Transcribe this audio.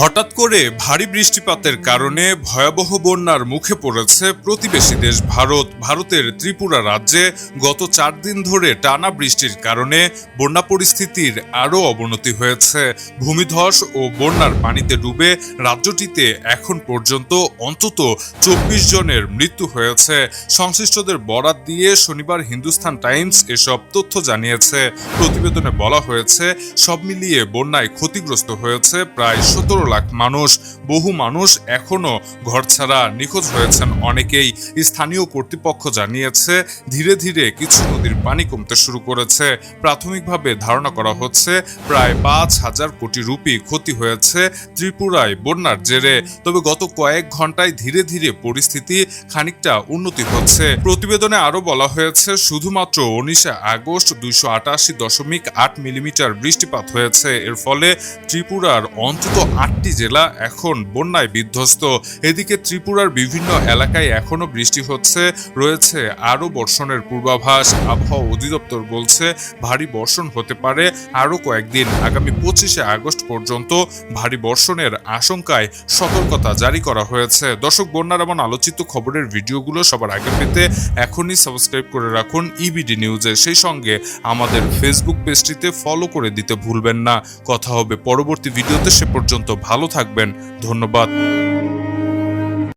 হঠাৎ করে ভারী বৃষ্টিপাতের কারণে ভয়াবহ বন্যার মুখে পড়েছে প্রতিবেশী দেশ ভারত। ভারতের ত্রিপুরা রাজ্যে গত চার দিন ধরে টানা বৃষ্টির কারণে বন্যা পরিস্থিতির আরও অবনতি হয়েছে। ভূমিধস ও বন্যার পানিতে ডুবে রাজ্যটিতে এখন পর্যন্ত অন্তত চব্বিশ জনের মৃত্যু হয়েছে। সংশ্লিষ্টদের বরাত দিয়ে শনিবার হিন্দুস্তান টাইমস এসব তথ্য জানিয়েছে। প্রতিবেদনে বলা হয়েছে, সব মিলিয়ে বন্যায় ক্ষতিগ্রস্ত হয়েছে প্রায় সতেরো লাখ মানুষ, বহু মানুষ এখনও ঘরছাড়া নিখোঁজ হয়েছেন অনেকেই। স্থানীয় কর্তৃপক্ষ জানিয়েছে, ধীরে ধীরে কিছু নদীর পানি কমতে শুরু করেছে। প্রাথমিকভাবে ধারণা করা হচ্ছে, প্রায় পাঁচ হাজার কোটি রুপি ক্ষতি হয়েছে ত্রিপুরায় বন্যার জেরে। তবে গত কয়েক ঘন্টায় ধীরে ধীরে পরিস্থিতি খানিকটা উন্নতি হচ্ছে। প্রতিবেদনে আরও বলা হয়েছে, শুধুমাত্র উনিশে আগস্ট দুইশো আটাশি দশমিক আট মিলিমিটার বৃষ্টিপাত হয়েছে। এর ফলে ত্রিপুরার অন্তত আটটি জেলা এখন বন্যায় বিধ্বস্ত। এদিকে ত্রিপুরার বিভিন্ন এলাকায় এখনও বৃষ্টি হচ্ছে, রয়েছে আরও বর্ষণের পূর্বাভাস। আবহাওয়া অধিদপ্তর বলছে, ভারী বর্ষণ হতে পারে আরও কয়েকদিন। আগামী পঁচিশে আগস্ট পর্যন্ত ভারী বর্ষণের আশঙ্কায় সতর্কতা জারি করা হয়েছে। দর্শক, বন্যার এমন আলোচিত খবরের ভিডিওগুলো সবার আগে পেতে এখনই সাবস্ক্রাইব করে রাখুন ইবিডি নিউজে। সেই সঙ্গে আমাদের ফেসবুক পেজটিতে ফলো করে দিতে ভুলবেন না। কথা হবে পরবর্তী ভিডিওতে, সে পর্যন্ত ভালো থাকবেন। ধন্যবাদ।